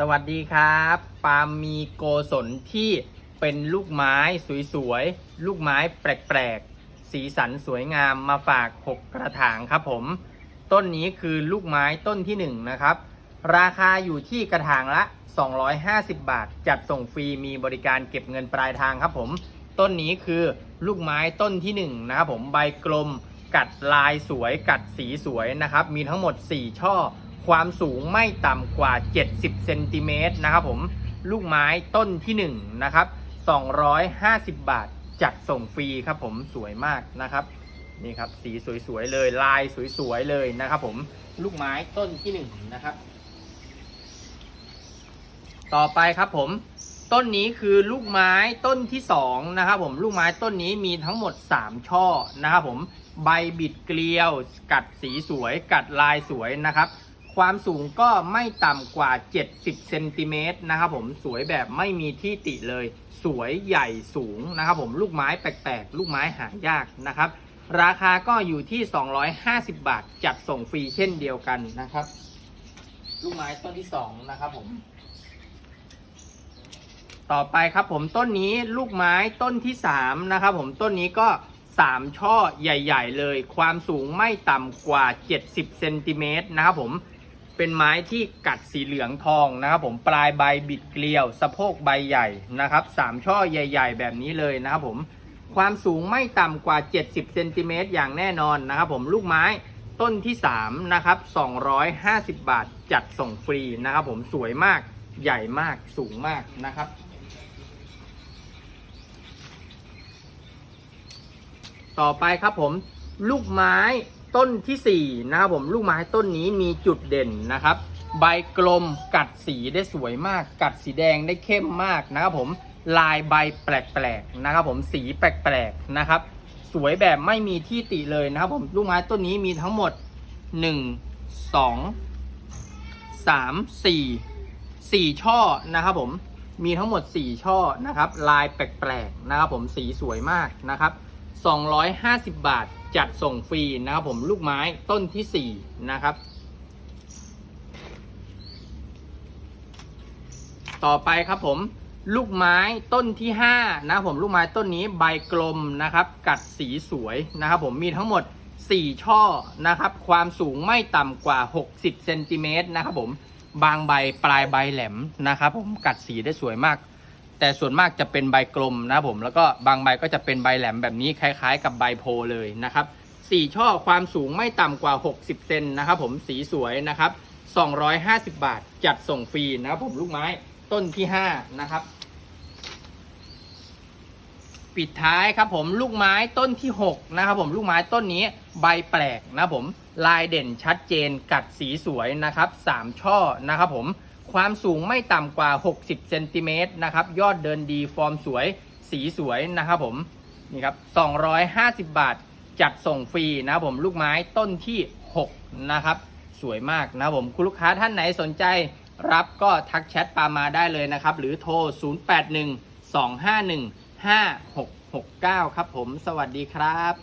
สวัสดีครับ ปาล์มมีโกศลที่เป็นลูกไม้สวยๆ ลูกไม้แปลกๆ สีสันสวยงามมาฝาก 6 กระถางครับผม ต้นนี้คือลูกไม้ต้นที่ 1 นะครับ ราคาอยู่ที่กระถางละ 250 บาท จัดส่งฟรีมีบริการเก็บเงินปลายทางครับผม ต้นนี้คือลูกไม้ต้นที่ 1 นะครับผมใบกลม กัดลายสวย กัดสีสวยนะครับ มีทั้งหมด 4 ช่อ ความสูงไม่ต่ำกว่า 70เซนติเมตรนะครับผมลูกไม้ต้นที่1นะครับ250 บาทจัดส่งฟรีครับผมสวยมากนะครับนี่ครับสีสวยๆเลยลายสวยๆเลยนะครับผมลูกไม้ต้นที่1นะครับ ต่อไปครับผมต้นนี้คือลูกไม้ต้นที่2นะครับผมลูกไม้ต้นนี้มีทั้งหมด 3 ช่อนะครับผมใบบิดเกลียว กัดสีสวย กัดลายสวยนะครับ ความสูงก็ไม่ต่ำกว่า 70เซนติเมตรนะครับผมสวยแบบไม่มีที่ติเลย สวยใหญ่สูงนะครับผมลูกไม้แปลกๆ ลูกไม้หายากนะครับ ราคาก็อยู่ที่ 250 บาท จัดส่งฟรีเช่นเดียวกันนะครับ ลูกไม้ต้นที่ 2 นะครับผม ต่อไปครับผมต้นนี้ลูกไม้ต้นที่ 3 นะครับผมต้นนี้ก็3ช่อใหญ่ ๆ เลย ความสูงไม่ต่ำกว่า 70เซนติเมตรนะครับผม เป็นไม้ที่กัดสีเหลืองทองนะครับ ผมปลายใบบิดเกลียว สะโพกใบใหญ่นะครับสามช่อใหญ่ ๆ แบบนี้เลยนะครับผมความสูงไม่ต่ำกว่า 70เซนติเมตรอย่างแน่นอนนะครับผมลูกไม้ต้นที่3นะครับ250 บาทจัดส่งฟรีนะครับผมสวยมากใหญ่มากสูงมากนะครับ ต่อไปครับผมลูกไม้ ต้นที่ 4 นะครับผมลูกไม้ต้นนี้มีจุดเด่นนะครับ ใบกลมกัดสีได้สวยมาก กัดสีแดงได้เข้มมากนะครับผมลายใบแปลกๆนะครับผมสีแปลกๆนะครับ สวยแบบไม่มีที่ติเลยนะครับผมลูกไม้ต้นนี้มีทั้งหมด 1 2 3 4 4 ช่อนะครับผมมีทั้งหมด 4 ช่อนะครับ ลายแปลกๆนะครับผมสีสวยมากนะครับ 250 บาทจัดส่งฟรีนะครับผมลูกไม้ต้นที่ 4 นะครับ ต่อไปครับผมลูกไม้ต้นที่ 5 นะครับผมลูกไม้ต้นนี้ใบกลมนะครับ กัดสีสวยนะครับผมมีทั้งหมด 4 ช่อนะครับ ความสูงไม่ต่ำกว่า 60เซนติเมตรนะครับผมบางใบปลายใบแหลมนะครับผมกัดสีได้สวยมาก แต่ส่วนมากจะเป็นใบกลมนะผมแล้วก็บางใบก็จะเป็นใบแหลมแบบนี้คล้ายๆ กับใบโพเลยนะครับสี่ช่อความสูงไม่ต่ำกว่า 60 เซนนะครับผมสีสวยนะครับ 250 บาทจัดส่งฟรีนะครับผมลูกไม้ต้นที่ 5 นะครับ ปิดท้ายครับผมลูกไม้ต้นที่ 6 นะครับผมลูกไม้ต้นนี้ใบแปลกนะผมลายเด่นชัดเจนกัดสีสวยนะครับ 3 ช่อนะครับผม ความสูงไม่ต่ำกว่า 60 เซนติเมตรนะครับ ยอดเดินดีฟอร์มสวย สีสวยนะครับผม นี่ครับ 250 บาทจัดส่งฟรีนะครับผมลูกไม้ต้นที่ 6 นะครับ สวยมากนะครับผมคุณลูกค้าท่านไหนสนใจรับก็ทักแชทปามาได้เลยนะครับ หรือโทร 081 251 5669 ครับผม สวัสดีครับ